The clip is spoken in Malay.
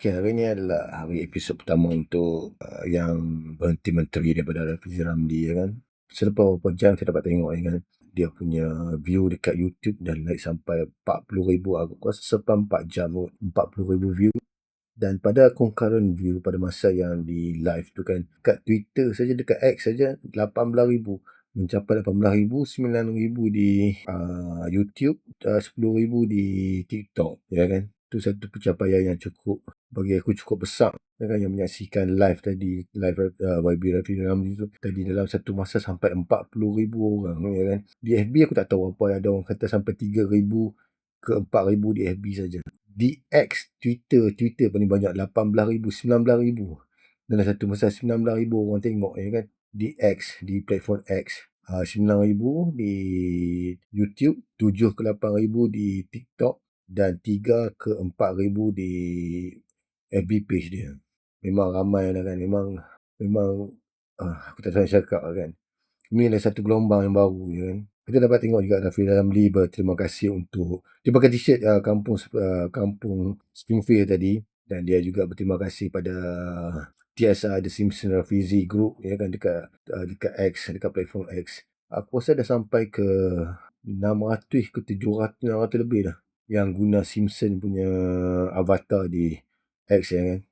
Okey, hari ini adalah hari episod pertama untuk uh, yang berhenti menteri daripada Rafizi Ramli ya kan. Selepas beberapa jam saya dapat tengok ya kan. Dia punya view dekat YouTube dah naik sampai 40 ribu. Aku rasa selepas 4 jam 40 ribu view. Dan pada concurrent view pada masa yang di live tu kan. Kat Twitter saja, dekat X saja 18 ribu. Mencapai 18 ribu, 9 ribu di uh, YouTube, uh, 10 ribu di TikTok ya kan itu satu pencapaian yang cukup bagi aku cukup besar. Kan yang menyaksikan live tadi live uh, YB Rafi Ramli tu tadi dalam satu masa sampai 40 ribu orang ya kan. Di FB aku tak tahu apa ada orang kata sampai 3 ribu ke 4 ribu di FB saja. Di X Twitter Twitter paling banyak 18 ribu 19 ribu. Dalam satu masa 19 ribu orang tengok ya kan. Di X di platform X uh, 9 ribu di YouTube 7 ke 8 ribu di TikTok dan 3 ke 4 ribu di FB page dia. Memang ramai lah kan. Memang memang uh, aku tak tahu cakap lah kan. Ini adalah satu gelombang yang baru ya kan. Kita dapat tengok juga Rafi Ramli berterima kasih untuk dia pakai t-shirt uh, kampung uh, kampung Springfield tadi dan dia juga berterima kasih pada TSI The Simpson Rafizi Group ya kan dekat uh, dekat X dekat platform X. Aku rasa dah sampai ke 600 ke 700 600 lebih dah yang guna Simpson punya avatar di X ya kan.